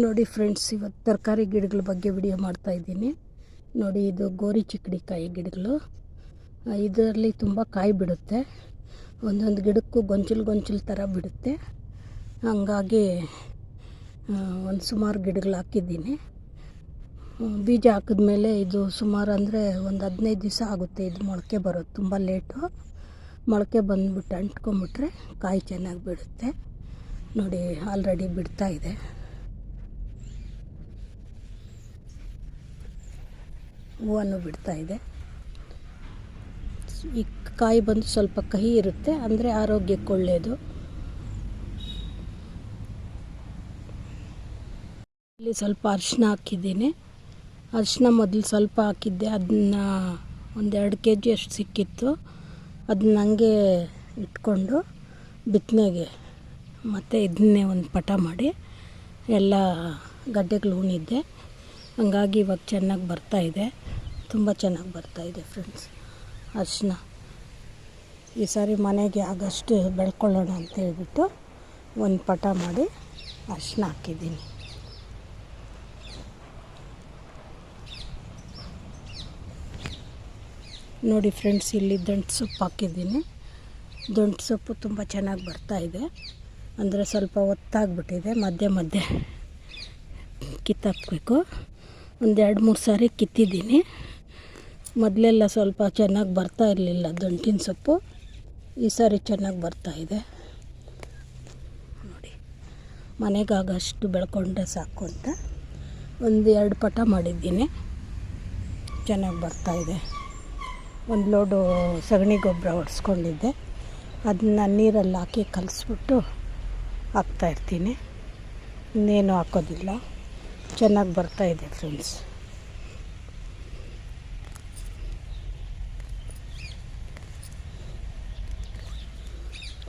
ನೋಡಿ ಫ್ರೆಂಡ್ಸ್, ಇವತ್ತು ತರಕಾರಿ ಗಿಡಗಳ ಬಗ್ಗೆ ವಿಡಿಯೋ ಮಾಡ್ತಾ ಇದ್ದೀನಿ. ನೋಡಿ, ಇದು ಗೋರಿ ಚಿಕ್ಕಡಿಕಾಯಿ ಗಿಡಗಳು. ಇದರಲ್ಲಿ ತುಂಬ ಕಾಯಿ ಬಿಡುತ್ತೆ. ಒಂದೊಂದು ಗಿಡಕ್ಕೂ ಗೊಂಚಲು ಗೊಂಚಲು ಥರ ಬಿಡುತ್ತೆ. ಹಂಗಾಗಿ ಒಂದು ಸುಮಾರು ಗಿಡಗಳು ಹಾಕಿದ್ದೀನಿ. ಬೀಜ ಹಾಕಿದ್ಮೇಲೆ ಇದು ಸುಮಾರು ಅಂದರೆ ಒಂದು ಹದಿನೈದು ದಿವಸ ಆಗುತ್ತೆ ಇದು ಮೊಳಕೆ ಬರೋದು. ತುಂಬ ಲೇಟು. ಮೊಳಕೆ ಬಂದುಬಿಟ್ಟು ಅಂಟ್ಕೊಂಬಿಟ್ರೆ ಕಾಯಿ ಚೆನ್ನಾಗಿ ಬಿಡುತ್ತೆ. ನೋಡಿ ಆಲ್ರೆಡಿ ಬಿಡ್ತಾ ಹೂವನ್ನು ಬಿಡ್ತಾ ಇದೆ. ಈ ಕಾಯಿ ಬಂದು ಸ್ವಲ್ಪ ಕಹಿ ಇರುತ್ತೆ, ಅಂದರೆ ಆರೋಗ್ಯಕ್ಕೆ ಒಳ್ಳೆಯದು ಇಲ್ಲಿ ಸ್ವಲ್ಪ ಅರಿಶಿನ ಹಾಕಿದ್ದೀನಿ. ಅರಿಶಿನ ಮೊದಲು ಸ್ವಲ್ಪ ಹಾಕಿದ್ದೆ, ಅದನ್ನ ಒಂದೆರಡು ಕೆ ಜಿ ಅಷ್ಟು ಸಿಕ್ಕಿತ್ತು. ಅದನ್ನ ಹಂಗೆ ಇಟ್ಕೊಂಡು ಬಿತ್ತನೆಗೆ ಮತ್ತು ಇದನ್ನೇ ಒಂದು ಪಟ ಮಾಡಿ ಎಲ್ಲ ಗಡ್ಡೆಗಳು ಉಣಿದ್ದೆ ಹಂಗಾಗಿ ಇವಾಗ ಚೆನ್ನಾಗಿ ಬರ್ತಾಯಿದೆ ತುಂಬ ಚೆನ್ನಾಗಿ ಬರ್ತಾಯಿದೆ ಫ್ರೆಂಡ್ಸ್ ಅರಿಶಿನ, ಈ ಸಾರಿ ಮನೆಗೆ ಆಗಷ್ಟು ಬೆಳ್ಕೊಳ್ಳೋಣ ಅಂತ ಹೇಳ್ಬಿಟ್ಟು ಒಂದು ಪಟ ಮಾಡಿ ಅರಿಶಿನ ಹಾಕಿದ್ದೀನಿ. ನೋಡಿ ಫ್ರೆಂಡ್ಸ್ ಇಲ್ಲಿ ದಂಟು ಸೊಪ್ಪು ಹಾಕಿದ್ದೀನಿ. ದಂಟು ಸೊಪ್ಪು ತುಂಬ ಚೆನ್ನಾಗಿ ಬರ್ತಾ ಇದೆ. ಅಂದರೆ ಸ್ವಲ್ಪ ಒತ್ತಾಗ್ಬಿಟ್ಟಿದೆ, ಮಧ್ಯೆ ಮಧ್ಯೆ ಕಿತ್ತಾಕಬೇಕು. ಒಂದು ಎರಡು ಮೂರು ಸಾರಿ ಕಿತ್ತಿದ್ದೀನಿ. ಮೊದಲೆಲ್ಲ ಸ್ವಲ್ಪ ಚೆನ್ನಾಗಿ ಬರ್ತಾ ಇರಲಿಲ್ಲ, ದಂಟಿನ ಸೊಪ್ಪು. ಈ ಸಾರಿ ಚೆನ್ನಾಗಿ ಬರ್ತಾ ಇದೆ. ನೋಡಿ, ಮನೆಗಾಗಷ್ಟು ಬೆಳ್ಕೊಂಡ್ರೆ ಸಾಕು ಅಂತ. ಒಂದು ಎರಡು ಪಟ ಮಾಡಿದ್ದೀನಿ. ಚೆನ್ನಾಗಿ ಬರ್ತಾ ಇದೆ. ಒಂದು ಲೋಡು ಸಗಣಿ ಗೊಬ್ಬರ ಹೊಡೆಸ್ಕೊಂಡಿದ್ದೆ. ಅದನ್ನ ನೀರಲ್ಲಿ ಹಾಕಿ ಕಲಿಸ್ಬಿಟ್ಟು ಹಾಕ್ತಾಯಿರ್ತೀನಿ ಇನ್ನೇನು ಹಾಕೋದಿಲ್ಲ. ಚೆನ್ನಾಗಿ ಬರ್ತಾಯಿದೆ ಫ್ರೆಂಡ್ಸ್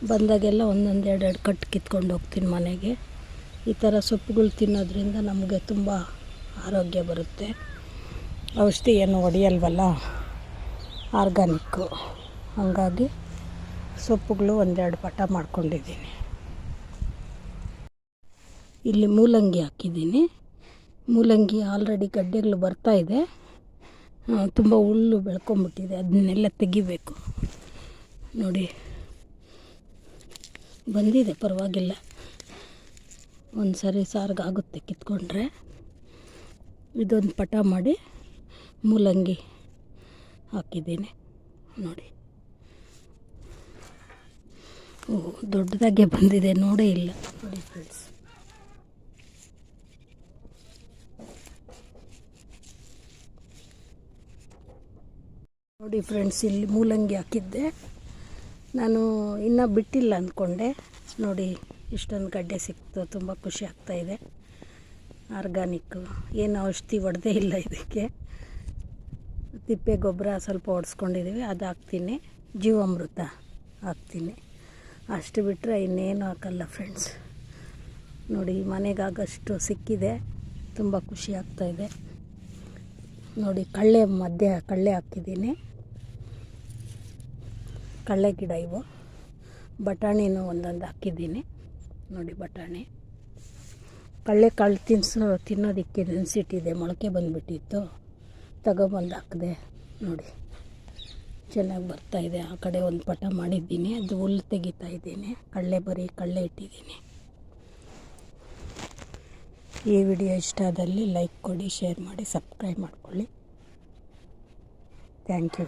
ಬಂದಾಗೆಲ್ಲ ಒಂದೊಂದು ಎರಡು ಎರಡು ಕಟ್ಟು ಕಿತ್ಕೊಂಡು ಹೋಗ್ತೀನಿ ಮನೆಗೆ. ಈ ಥರ ಸೊಪ್ಪುಗಳು ತಿನ್ನೋದ್ರಿಂದ ನಮಗೆ ತುಂಬ ಆರೋಗ್ಯ ಬರುತ್ತೆ. ಔಷಧಿ ಏನು ಹೊಡೆಯಲ್ವಲ್ಲ? ಆರ್ಗಾನಿಕ್ಕು. ಹಾಗಾಗಿ ಸೊಪ್ಪುಗಳು ಒಂದೆರಡು ಪಟ ಮಾಡ್ಕೊಂಡಿದ್ದೀನಿ. ಇಲ್ಲಿ ಮೂಲಂಗಿ ಹಾಕಿದ್ದೀನಿ. ಮೂಲಂಗಿ ಆಲ್ರೆಡಿ ಗಡ್ಡೆಗಳು ಬರ್ತಾ ಇದೆ. ತುಂಬ ಹುಲ್ಲು ಬೆಳ್ಕೊಂಬಿಟ್ಟಿದೆ. ಅದನ್ನೆಲ್ಲ ತೆಗಿಬೇಕು. ನೋಡಿ. ಬಂದಿದೆ, ಪರವಾಗಿಲ್ಲ. ಒಂದು ಸರಿ ಸಾರಿಗಾಗುತ್ತೆ ಕಿತ್ಕೊಂಡ್ರೆ. ಇದೊಂದು ಪಟ ಮಾಡಿ ಮೂಲಂಗಿ ಹಾಕಿದ್ದೀನಿ. ನೋಡಿ. ಓ, ದೊಡ್ಡದಾಗೆ ಬಂದಿದೆ, ನೋಡೇ ಇಲ್ಲ. ನೋಡಿ ಫ್ರೆಂಡ್ಸ್ ನೋಡಿ ಫ್ರೆಂಡ್ಸ್ ಇಲ್ಲಿ ಮೂಲಂಗಿ ಹಾಕಿದ್ದೆ. ನಾನು ಇನ್ನೂ ಬಿಟ್ಟಿಲ್ಲ ಅಂದ್ಕೊಂಡೆ ನೋಡಿ, ಇಷ್ಟೊಂದು ಗಡ್ಡೆ ಸಿಕ್ತು, ತುಂಬ ಖುಷಿ ಆಗ್ತಾಯಿದೆ ಆರ್ಗಾನಿಕ್ಕು ಏನು ಔಷಧಿ ಹೊಡೆದೇ ಇಲ್ಲ ಇದಕ್ಕೆ. ತಿಪ್ಪೆ ಗೊಬ್ಬರ ಸ್ವಲ್ಪ ಹೊಡೆಸ್ಕೊಂಡಿದ್ದೀವಿ ಅದು ಹಾಕ್ತೀನಿ. ಜೀವಾಮೃತ ಹಾಕ್ತೀನಿ. ಅಷ್ಟು ಬಿಟ್ಟರೆ ಇನ್ನೇನು ಹಾಕಲ್ಲ ಫ್ರೆಂಡ್ಸ್ ನೋಡಿ, ಮನೆಗಾಗಷ್ಟು ಸಿಕ್ಕಿದೆ, ತುಂಬ ಖುಷಿ ಆಗ್ತಾಯಿದೆ ನೋಡಿ, ಕಳ್ಳೆ ಮಧ್ಯೆ ಕಳ್ಳೆ ಹಾಕಿದ್ದೀನಿ. ಕಳ್ಳೆ ಗಿಡ ಇವು. ಬಟಾಣಿನೂ ಒಂದೊಂದು ಹಾಕಿದ್ದೀನಿ. ನೋಡಿ ಬಟಾಣಿ. ಕಳ್ಳೆ ಕಾಳು ತಿನ್ಸೋ, ತಿನ್ನೋದಕ್ಕೆ ನೆನೆಸಿಟ್ಟಿದೆ ಮೊಳಕೆ ಬಂದುಬಿಟ್ಟಿತ್ತು. ತಗೊಬಂದು ಹಾಕಿದೆ, ನೋಡಿ. ಚೆನ್ನಾಗಿ ಬರ್ತಾಯಿದೆ ಆ ಕಡೆ ಒಂದು ಪಟ ಮಾಡಿದ್ದೀನಿ. ಅದು ಹುಲ್ಲು ತೆಗಿತಾ ಇದ್ದೀನಿ. ಕಳ್ಳೆ ಬರೀ ಕಳ್ಳೆ ಇಟ್ಟಿದ್ದೀನಿ. ಈ ವಿಡಿಯೋ ಇಷ್ಟ ಆದಲ್ಲಿ ಲೈಕ್ ಕೊಡಿ, ಶೇರ್ ಮಾಡಿ, ಸಬ್ಸ್ಕ್ರೈಬ್ ಮಾಡ್ಕೊಳ್ಳಿ. Thank you.